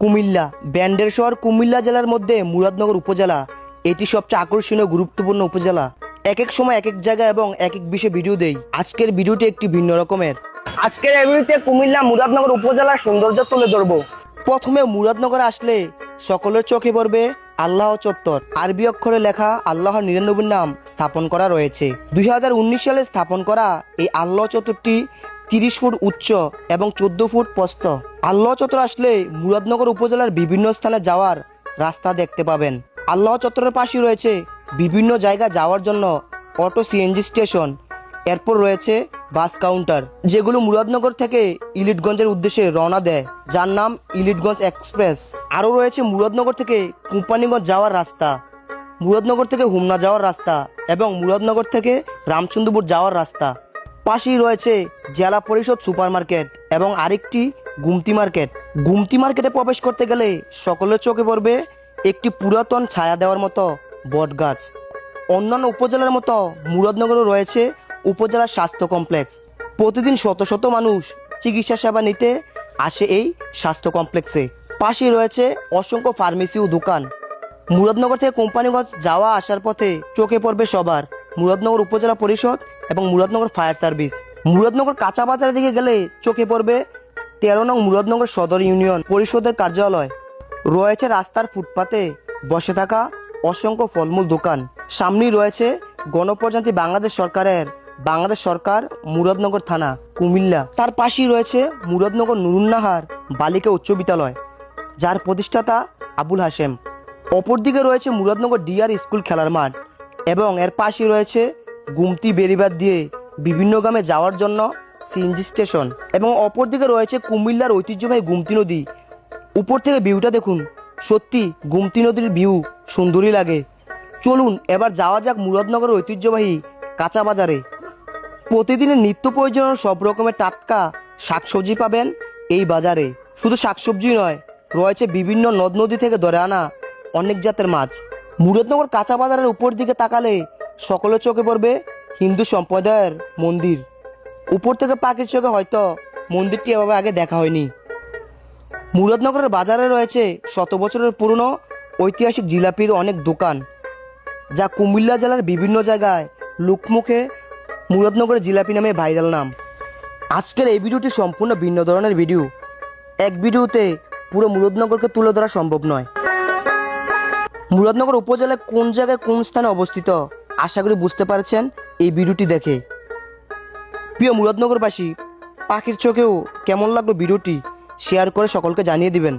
কুমিল্লা। ব্যান্ডের শহর কুমিল্লা জেলার মধ্যে মুরাদনগর উপজেলা। এটি সবচেয়ে আকর্ষণীয় গুরুত্বপূর্ণ উপজেলা। এক এক সময় এক এক জায়গা এবং এক এক বিষয়ে ভিডিও দেই। আজকের ভিডিওটি একটি ভিন্ন রকমের। আজকের এই ভিডিওতে কুমিল্লা মুরাদনগর উপজেলার সৌন্দর্য তুলে ধরবো। প্রথমে মুরাদনগর আসলে সকলের চোখে পড়বে আল্লাহ চত্বর। আরবি অক্ষরে লেখা আল্লাহর নিরানব্বই নাম স্থাপন করা রয়েছে। দুই হাজার উনিশ সালে স্থাপন করা এই আল্লাহ চত্বরটি তিরিশ ফুট উচ্চ এবং চোদ্দ ফুট প্রস্থ। আল্লাহ চত্বর আসলে মুরাদনগর উপজেলার বিভিন্ন স্থানে যাওয়ার রাস্তা দেখতে পাবেন। আল্লাহ চত্বরের পাশে রয়েছে বিভিন্ন জায়গা যাওয়ার জন্য অটো সিএনজি স্টেশন। এরপর রয়েছে বাস কাউন্টার, যেগুলো মুরাদনগর থেকে ইলিটগঞ্জের উদ্দেশ্যে রওনা দেয়, যার নাম ইলিটগঞ্জ এক্সপ্রেস। আরও রয়েছে মুরাদনগর থেকে কোম্পানিগঞ্জ যাওয়ার রাস্তা, মুরাদনগর থেকে হুমনা যাওয়ার রাস্তা এবং মুরাদনগর থেকে রামচন্দ্রপুর যাওয়ার রাস্তা। পাশেই রয়েছে জেলা পরিষদ সুপার মার্কেট এবং আরেকটি গুমতি মার্কেট। গুমতি মার্কেটে প্রবেশ করতে গেলে সকলের চোখে পড়বে একটি পুরাতন ছায়া দেওয়ার মতো বটগাছ। অন্যান্য উপজেলার মতো মুরাদনগরও রয়েছে উপজেলার স্বাস্থ্য কমপ্লেক্স। প্রতিদিন শত শত মানুষ চিকিৎসা সেবা নিতে আসে এই স্বাস্থ্য কমপ্লেক্সে। পাশেই রয়েছে অসংখ্য ফার্মেসি ও দোকান। মুরাদনগর থেকে কোম্পানিগঞ্জ যাওয়া আসার পথে চোখে পড়বে সবার। মুরাদনগর উপজেলা পরিষদ এবং মুরাদনগর ফায়ার সার্ভিস। মুরাদনগর কাঁচা বাজারের দিকে গেলে চোখে পড়বে তেরো নং মুরাদনগর সদর ইউনিয়ন পরিষদের কার্যালয়। রয়েছে রাস্তার ফুটপাতে বসে থাকা অসংখ্য ফলমূল দোকান। সামনেই রয়েছে গণপ্রজাতন্ত্রী বাংলাদেশ সরকারের বাংলাদেশ সরকার মুরাদনগর থানা, কুমিল্লা। তার পাশেই রয়েছে মুরাদনগর নুরুন্নাহার বালিকা উচ্চ বিদ্যালয়, যার প্রতিষ্ঠাতা আবুল হাশেম। অপরদিকে রয়েছে মুরাদনগর ডিআর স্কুল খেলার মাঠ। এবং এর পাশে রয়েছে গুমতি বেরিবাদ দিয়ে বিভিন্ন গ্রামে যাওয়ার জন্য সিএনজি স্টেশন এবং অপরদিকে রয়েছে কুমিল্লার ঐতিহ্যবাহী গুমতি নদী। উপর থেকে ভিউটা দেখুন। সত্যি গুমতি নদীর ভিউ সুন্দরই লাগে। চলুন এবার যাওয়া যাক মুরাদনগর ঐতিহ্যবাহী কাঁচা বাজারে। প্রতিদিনের নিত্য প্রয়োজনীয় সব রকমের টাটকা শাকসবজি পাবেন এই বাজারে। শুধু শাকসবজি নয়, রয়েছে বিভিন্ন নদ নদী থেকে ধরে আনা অনেক জাতের মাছ। মুরাদনগর কাঁচা বাজারের উপর দিকে তাকালে সকলের চোখে পড়বে হিন্দু সম্প্রদায়ের মন্দির। উপর থেকে পাখির চোখে হয়তো মন্দিরটি এভাবে আগে দেখা হয়নি। মুরাদনগরের বাজারে রয়েছে শত বছরের পুরনো ঐতিহাসিক জিলাপির অনেক দোকান, যা কুমিল্লা জেলার বিভিন্ন জায়গায় লোকমুখে মুরাদনগরের জিলাপি নামে ভাইরাল নাম। আজকের এই ভিডিওটি সম্পূর্ণ ভিন্ন ধরনের ভিডিও। এক ভিডিওতে পুরো মুরাদনগরকে তুলে ধরা সম্ভব নয়। মুরাদনগর উপজেলায় কোন জায়গায় কোন স্থানে অবস্থিত? আশা করি বুঝতে পারছেন এই ভিডিওটি দেখে। প্রিয় মুরাদনগরবাসী, পাখির চোখেও কেমন লাগল ভিডিওটি? শেয়ার করে সকলকে জানিয়ে দিবেন।